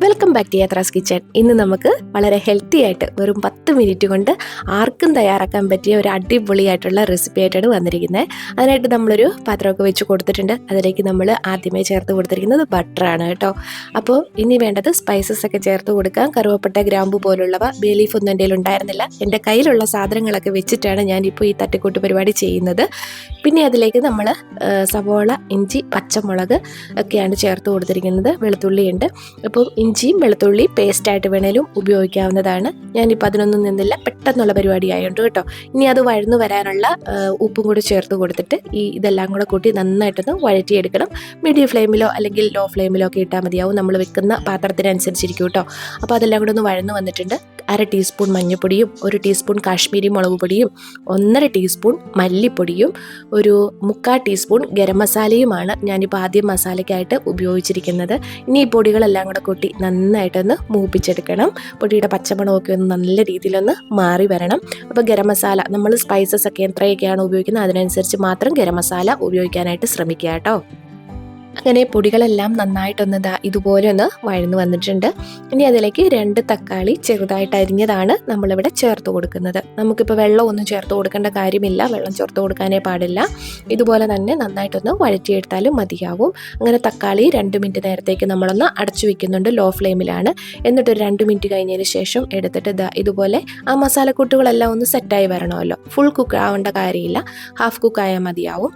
Welcome back to Yathra's kitchen ഇന്ന് നമുക്ക് വളരെ ഹെൽത്തി ആയിട്ട് വെറും പത്ത് മിനിറ്റ് കൊണ്ട് ആർക്കും തയ്യാറാക്കാൻ പറ്റിയ ഒരു അടിപൊളിയായിട്ടുള്ള റെസിപ്പി ആയിട്ടാണ് വന്നിരിക്കുന്നത് അതിനായിട്ട് നമ്മളൊരു പാത്രമൊക്കെ വെച്ച് കൊടുത്തിട്ടുണ്ട്. അതിലേക്ക് നമ്മൾ ആദ്യമേ ചേർത്ത് കൊടുത്തിരിക്കുന്നത് ബട്ടറാണ് കേട്ടോ. അപ്പോൾ ഇനി വേണ്ടത് സ്പൈസസ് ഒക്കെ ചേർത്ത് കൊടുക്കാം. കറുവപ്പട്ട ഗ്രാമ്പു പോലുള്ളവ ബേലീഫ് ഒന്നും എന്റെ ഉണ്ടായിരുന്നില്ല. എന്റെ കയ്യിലുള്ള സാധനങ്ങളൊക്കെ വെച്ചിട്ടാണ് ഞാനിപ്പോൾ ഈ തട്ടിക്കൂട്ട് പരിപാടി ചെയ്യുന്നത്. പിന്നെ അതിലേക്ക് നമ്മൾ സവോള ഇഞ്ചി പച്ചമുളക് ഒക്കെയാണ് ചേർത്ത് കൊടുത്തിരിക്കുന്നത്. വെളുത്തുള്ളിയുണ്ട്. അപ്പോൾ ഇഞ്ചിയും വെളുത്തുള്ളി പേസ്റ്റായിട്ട് വേണേലും ഉപയോഗിക്കാവുന്നതാണ്. ഞാനിപ്പോൾ അതിനൊന്നും നിന്നില്ല പെട്ടെന്നുള്ള പരിപാടി ആയതുകൊണ്ട് കേട്ടോ. ഇനി അത് വഴന്നു വരാനുള്ള ഉപ്പും കൂടി ചേർത്ത് കൊടുത്തിട്ട് ഈ ഇതെല്ലാം കൂടെ കൂട്ടി നന്നായിട്ടൊന്ന് വഴറ്റിയെടുക്കണം. മീഡിയം ഫ്ലെയിമിലോ അല്ലെങ്കിൽ ലോ ഫ്ലെയിമിലോ ഒക്കെ ഇട്ടാൽ മതിയാവും. നമ്മൾ വെക്കുന്ന പാത്രത്തിനനുസരിച്ചിരിക്കും കേട്ടോ. അപ്പോൾ അതെല്ലാം കൂടെ ഒന്ന് വഴന്നു വന്നിട്ടുണ്ട്. അര ടീസ്പൂൺ മഞ്ഞൾപ്പൊടിയും ഒരു ടീസ്പൂൺ കാശ്മീരി മുളക് പൊടിയും ഒന്നര ടീസ്പൂൺ മല്ലിപ്പൊടിയും ഒരു മുക്കാൽ ടീസ്പൂൺ ഗരം മസാലയുമാണ് ഞാനിപ്പോൾ ആദ്യം മസാലയ്ക്കായിട്ട് ഉപയോഗിച്ചിരിക്കുന്നത്. ഇനി ഈ പൊടികളെല്ലാം കൂടെ കൂട്ടി നന്നായിട്ടൊന്ന് മൂപ്പിച്ചെടുക്കണം. പൊടിയുടെ പച്ചമണമൊക്കെ ഒന്ന് നല്ല രീതിയിലൊന്ന് മാറി വരണം. അപ്പോൾ ഗരം മസാല നമ്മൾ സ്പൈസസ് ഒക്കെ എത്രയൊക്കെയാണ് ഉപയോഗിക്കുന്നത്? അതിനനുസരിച്ച് മാത്രം ഗരം മസാല ഉപയോഗിക്കാനായിട്ട് ശ്രമിക്കുക കേട്ടോ. അങ്ങനെ പൊടികളെല്ലാം നന്നായിട്ടൊന്ന് ഇതാ ഇതുപോലെ ഒന്ന് വഴന്നു വന്നിട്ടുണ്ട്. ഇനി അതിലേക്ക് രണ്ട് തക്കാളി ചെറുതായിട്ട് അരിഞ്ഞതാണ് നമ്മളിവിടെ ചേർത്ത് കൊടുക്കുന്നത്. നമുക്കിപ്പോൾ വെള്ളമൊന്നും ചേർത്ത് കൊടുക്കേണ്ട കാര്യമില്ല. വെള്ളം ചേർത്ത് കൊടുക്കാനേ പാടില്ല. ഇതുപോലെ തന്നെ നന്നായിട്ടൊന്ന് വഴറ്റിയെടുത്താലും മതിയാവും. അങ്ങനെ തക്കാളി രണ്ട് മിനിറ്റ് നേരത്തേക്ക് നമ്മളൊന്ന് അടച്ചു വെക്കുന്നുണ്ട് ലോ ഫ്ലെയിമിലാണ്. എന്നിട്ട് ഒരു രണ്ട് മിനിറ്റ് കഴിഞ്ഞതിന് ശേഷം എടുത്തിട്ട് ഇതാ ഇതുപോലെ ആ മസാലക്കൂട്ടുകളെല്ലാം ഒന്ന് സെറ്റായി വരണമല്ലോ. ഫുൾ കുക്ക് ആവേണ്ട കാര്യമില്ല. ഹാഫ് കുക്ക് ആയാൽ മതിയാവും.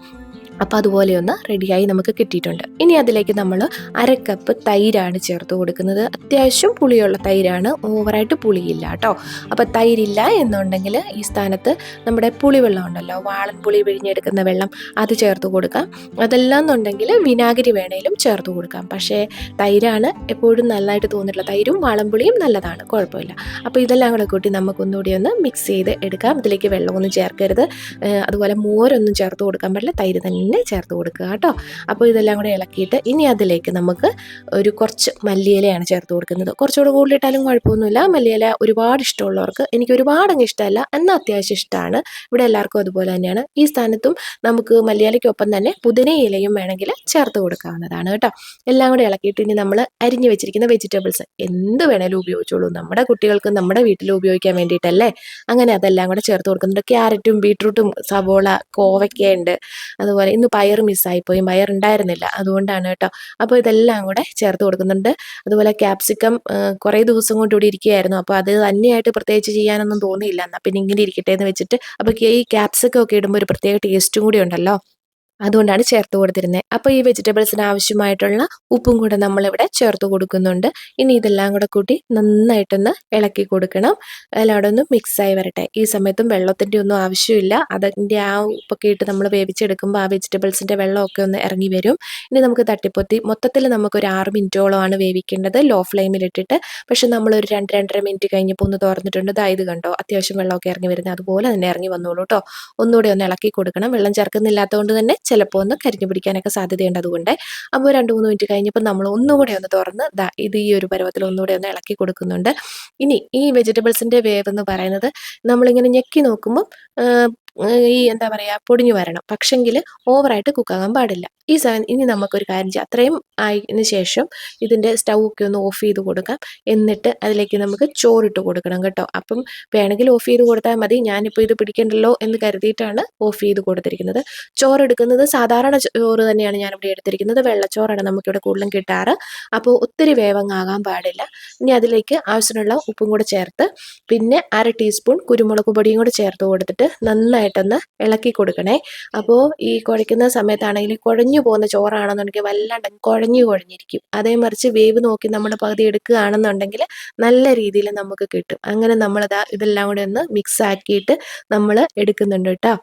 അപ്പോൾ അതുപോലെയൊന്ന് റെഡിയായി നമുക്ക് കിട്ടിയിട്ടുണ്ട്. ഇനി അതിലേക്ക് നമ്മൾ അര കപ്പ് തൈരാണ് ചേർത്ത് കൊടുക്കുന്നത്. അത്യാവശ്യം പുളിയുള്ള തൈരാണ്. ഓവറായിട്ട് പുളിയില്ല കേട്ടോ. അപ്പോൾ തൈരില്ല എന്നുണ്ടെങ്കിൽ ഈ സ്ഥാനത്ത് നമ്മുടെ പുളിവെള്ളം ഉണ്ടല്ലോ. വാളൻ പുളി പിഴിഞ്ഞെടുക്കുന്ന വെള്ളം അത് ചേർത്ത് കൊടുക്കാം. അതെല്ലാം എന്നുണ്ടെങ്കിൽ വിനാഗിരി വേണേലും ചേർത്ത് കൊടുക്കാം. പക്ഷേ തൈരാണ് എപ്പോഴും നല്ലതായിട്ട് തോന്നിയിട്ടുള്ള തൈരും വാളൻപുളിയും നല്ലതാണ്. കുഴപ്പമില്ല. അപ്പോൾ ഇതെല്ലാം കൂടെ കൂട്ടി നമുക്കൊന്നുകൂടി ഒന്ന് മിക്സ് ചെയ്ത് എടുക്കാം. ഇതിലേക്ക് വെള്ളമൊന്നും ചേർക്കരുത്. അതുപോലെ മോരൊന്നും ചേർത്ത് കൊടുക്കാൻ പറ്റില്ല. തൈര് തന്നെ ചേർത്ത് കൊടുക്കുക കേട്ടോ. അപ്പോൾ ഇതെല്ലാം കൂടെ ഇളക്കിയിട്ട് ഇനി അതിലേക്ക് നമുക്ക് ഒരു കുറച്ച് മല്ലിയിലയാണ് ചേർത്ത് കൊടുക്കുന്നത്. കുറച്ചുകൂടെ കൂടുതലിട്ടാലും കുഴപ്പമൊന്നുമില്ല. മല്ലിയില ഒരുപാട് ഇഷ്ടമുള്ളവർക്ക് എനിക്ക് ഒരുപാട് അങ്ങ് ഇഷ്ടമല്ല. എന്നാൽ അത്യാവശ്യം ഇഷ്ടമാണ്. ഇവിടെ എല്ലാവർക്കും അതുപോലെ തന്നെയാണ്. ഈ സ്ഥാനത്തും നമുക്ക് മല്ലിയിലയ്ക്കൊപ്പം തന്നെ പുതിനയിലയും വേണമെങ്കിൽ ചേർത്ത് കൊടുക്കാവുന്നതാണ് കേട്ടോ. എല്ലാം കൂടെ ഇളക്കിയിട്ട് ഇനി നമ്മൾ അരിഞ്ഞു വെച്ചിരിക്കുന്ന വെജിറ്റബിൾസ് എന്ത് വേണേലും ഉപയോഗിച്ചോളൂ. നമ്മുടെ കുട്ടികൾക്ക് നമ്മുടെ വീട്ടിൽ ഉപയോഗിക്കാൻ വേണ്ടിയിട്ടല്ലേ? അങ്ങനെ അതെല്ലാം കൂടെ ചേർത്ത് കൊടുക്കുന്നുണ്ട്. ക്യാരറ്റും ബീട്രൂട്ടും സവോള കോവയ്ക്കയുണ്ട് അതുപോലെ ഇന്ന് പയർ മിസ്സായിപ്പോയി പയർ ഉണ്ടായിരുന്നില്ല. അതുകൊണ്ടാണ് കേട്ടോ. അപ്പോൾ ഇതെല്ലാം കൂടെ ചേർത്ത് കൊടുക്കുന്നുണ്ട്. അതുപോലെ ക്യാപ്സിക്കം കുറേ ദിവസം കൊണ്ട് ഇവിടെ ഇരിക്കുകയായിരുന്നു. അപ്പോൾ അത് തന്നെയായിട്ട് പ്രത്യേകിച്ച് ചെയ്യാനൊന്നും തോന്നിയില്ല. എന്നാൽ പിന്നെ ഇങ്ങനെ ഇരിക്കട്ടെ എന്ന് വെച്ചിട്ട്. അപ്പോൾ ഈ ക്യാപ്സിക്കം ഒക്കെ ഇടുമ്പോൾ ഒരു പ്രത്യേക ടേസ്റ്റും കൂടി ഉണ്ടല്ലോ. അതുകൊണ്ടാണ് ചേർത്ത് കൊടുത്തിരുന്നത് അപ്പോൾ ഈ വെജിറ്റബിൾസിന് ആവശ്യമായിട്ടുള്ള ഉപ്പും കൂടെ നമ്മളിവിടെ ചേർത്ത് കൊടുക്കുന്നുണ്ട്. ഇനി ഇതെല്ലാം കൂടെ കൂട്ടി നന്നായിട്ടൊന്ന് ഇളക്കി കൊടുക്കണം. എല്ലാവിടെ ഒന്ന് മിക്സായി വരട്ടെ. ഈ സമയത്തും വെള്ളത്തിന്റെ ഒന്നും ആവശ്യമില്ല. അതിന്റെ ആ ഉപ്പൊക്കെ ഇട്ട് നമ്മൾ വേവിച്ചെടുക്കുമ്പോൾ ആ വെജിറ്റബിൾസിന്റെ വെള്ളമൊക്കെ ഒന്ന് ഇറങ്ങി വരും. ഇനി നമുക്ക് തട്ടിപ്പൊത്തി മൊത്തത്തിൽ നമുക്കൊരു ആറ് മിനിറ്റോളമാണ് വേവിക്കേണ്ടത് ലോ ഫ്ലെയിമിലിട്ടിട്ട് പക്ഷെ നമ്മളൊരു രണ്ട് രണ്ടര മിനിറ്റ് കഴിഞ്ഞപ്പോൾ ഒന്ന് തുറന്നിട്ടുണ്ട് ഇത് കണ്ടോ? അത്യാവശ്യം വെള്ളമൊക്കെ ഇറങ്ങി വരുന്നത്. അതുപോലെ തന്നെ ഇറങ്ങി വന്നോളൂ കേട്ടോ ഒന്നുകൂടി ഒന്ന് ഇളക്കി കൊടുക്കണം. വെള്ളം ചേർക്കുന്നില്ലാത്തതുകൊണ്ട് തന്നെ ചിലപ്പോൾ ഒന്ന് കരിഞ്ഞു പിടിക്കാനൊക്കെ സാധ്യതയുണ്ട് അതുകൊണ്ട്. അപ്പോൾ രണ്ട് മൂന്ന് മിനിറ്റ് കഴിഞ്ഞപ്പോൾ നമ്മൾ ഒന്നുകൂടെ ഒന്ന് തുറന്ന് ദാ ഇത് ഈ ഒരു പരുവത്തിൽ ഒന്നുകൂടെ ഒന്ന് ഇളക്കി കൊടുക്കുന്നുണ്ട്. ഇനി ഈ വെജിറ്റബിൾസിന്റെ വേവ് എന്ന് പറയുന്നത് നമ്മളിങ്ങനെ ഞെക്കി നോക്കുമ്പോൾ ഈ എന്താ പറയുക പൊടിഞ്ഞു വരണം. പക്ഷെങ്കിൽ ഓവറായിട്ട് കുക്കാകാൻ പാടില്ല. ഈ സമയം ഇനി നമുക്കൊരു കാര്യം ചെയ്യാം. അത്രയും ആയതിനു ശേഷം ഇതിന്റെ സ്റ്റൗ ഒക്കെ ഒന്ന് ഓഫ് ചെയ്ത് കൊടുക്കാം. എന്നിട്ട് അതിലേക്ക് നമുക്ക് ചോറിട്ട് കൊടുക്കണം കേട്ടോ. അപ്പം വേണമെങ്കിൽ ഓഫ് ചെയ്ത് കൊടുത്താൽ മതി. ഞാനിപ്പോൾ ഇത് പിടിക്കണ്ടല്ലോ എന്ന് കരുതിയിട്ടാണ് ഓഫ് ചെയ്ത് കൊടുത്തിരിക്കുന്നത്. ചോറെടുക്കുന്നത് സാധാരണ ചോറ് തന്നെയാണ് ഞാനിവിടെ എടുത്തിരിക്കുന്നത്. വെള്ളച്ചോറാണ് നമുക്കിവിടെ കൂടുതലും കിട്ടാറ്. അപ്പോൾ ഒത്തിരി വേവങ്ങാകാൻ പാടില്ല. ഇനി അതിലേക്ക് ആവശ്യമുള്ള ഉപ്പും കൂടെ ചേർത്ത് പിന്നെ അര ടീസ്പൂൺ കുരുമുളക് പൊടിയും കൂടെ ചേർത്ത് കൊടുത്തിട്ട് നന്നായിട്ടൊന്ന് ഇളക്കി കൊടുക്കണേ. അപ്പോൾ ഈ കുഴയ്ക്കുന്ന സമയത്താണെങ്കിൽ കുഴഞ്ഞു പോകുന്ന ചോറാണെന്നുണ്ടെങ്കിൽ വല്ലാണ്ട് കുഴഞ്ഞു കുഴഞ്ഞിരിക്കും. അതേ മറിച്ച് വേവ് നോക്കി നമ്മൾ പകുതി എടുക്കുകയാണെന്നുണ്ടെങ്കിൽ നല്ല രീതിയിൽ നമുക്ക് കിട്ടും. അങ്ങനെ നമ്മളിതാ ഇതെല്ലാം കൂടി ഒന്ന് മിക്സ് ആക്കിയിട്ട് നമ്മൾ എടുക്കുന്നുണ്ട് കേട്ടോ.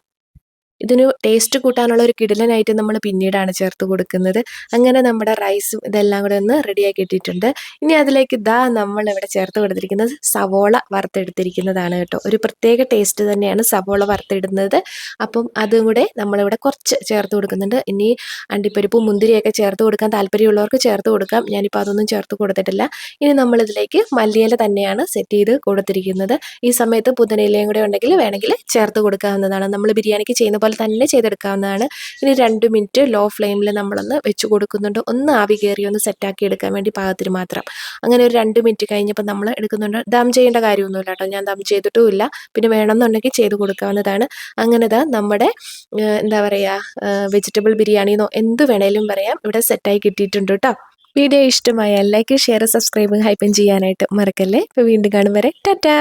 ഇതിന് ടേസ്റ്റ് കൂട്ടാനുള്ള ഒരു കിടിലനായിട്ട് നമ്മൾ പിന്നീടാണ് ചേർത്ത് കൊടുക്കുന്നത്. അങ്ങനെ നമ്മുടെ റൈസ് ഇതെല്ലാം കൂടെ ഒന്ന് റെഡിയാക്കി ഇട്ടിട്ടുണ്ട്. ഇനി അതിലേക്ക് ഇതാ നമ്മൾ ഇവിടെ ചേർത്ത് കൊടുത്തിരിക്കുന്നത് സവോള വറുത്തെടുത്തിരിക്കുന്നതാണ് കേട്ടോ. ഒരു പ്രത്യേക ടേസ്റ്റ് തന്നെയാണ് സവോള വറുത്തിടുന്നത്. അപ്പം അതും കൂടെ നമ്മളിവിടെ കുറച്ച് ചേർത്ത് കൊടുക്കുന്നുണ്ട്. ഇനി അണ്ടിപ്പരിപ്പും മുന്തിരിയൊക്കെ ചേർത്ത് കൊടുക്കാൻ താല്പര്യമുള്ളവർക്ക് ചേർത്ത് കൊടുക്കാം. ഞാനിപ്പോൾ അതൊന്നും ചേർത്ത് കൊടുത്തിട്ടില്ല. ഇനി നമ്മളിതിലേക്ക് മല്ലിയില തന്നെയാണ് സെറ്റ് ചെയ്ത് കൊടുത്തിരിക്കുന്നത്. ഈ സമയത്ത് പുതിനയിലയും കൂടെ ഉണ്ടെങ്കിൽ വേണമെങ്കിൽ ചേർത്ത് കൊടുക്കാവുന്നതാണ്. നമ്മൾ ബിരിയാണിക്ക് ചെയ്യുന്ന ഇതുപോലെ തന്നെ ചെയ്തെടുക്കാവുന്നതാണ്. ഇനി രണ്ട് മിനിറ്റ് ലോ ഫ്ലെയിമിൽ നമ്മളൊന്ന് വെച്ച് കൊടുക്കുന്നുണ്ട്. ഒന്ന് ആവി കയറി ഒന്ന് സെറ്റാക്കി എടുക്കാൻ വേണ്ടി പാകത്തിന് മാത്രം. അങ്ങനെ ഒരു രണ്ട് മിനിറ്റ് കഴിഞ്ഞപ്പോൾ നമ്മൾ എടുക്കുന്നുണ്ട്. ദം ചെയ്യേണ്ട കാര്യമൊന്നുമില്ല കേട്ടോ. ഞാൻ ദം ചെയ്തിട്ടുമില്ല. പിന്നെ വേണമെന്നുണ്ടെങ്കിൽ ചെയ്ത് കൊടുക്കാവുന്നതാണ്. അങ്ങനെ ദാ നമ്മുടെ എന്താ പറയുക വെജിറ്റബിൾ ബിരിയാണിന്നോ എന്ത് വേണേലും പറയാം. ഇവിടെ സെറ്റായി കിട്ടിയിട്ടുണ്ട് കേട്ടോ. വീഡിയോ ഇഷ്ടമായ ലൈക്ക് ഷെയർ സബ്സ്ക്രൈബ് ഹൈപ്പൻ ചെയ്യാനായിട്ട് മറക്കല്ലേ? വീണ്ടും കാണും വരെ. ടാറ്റാ!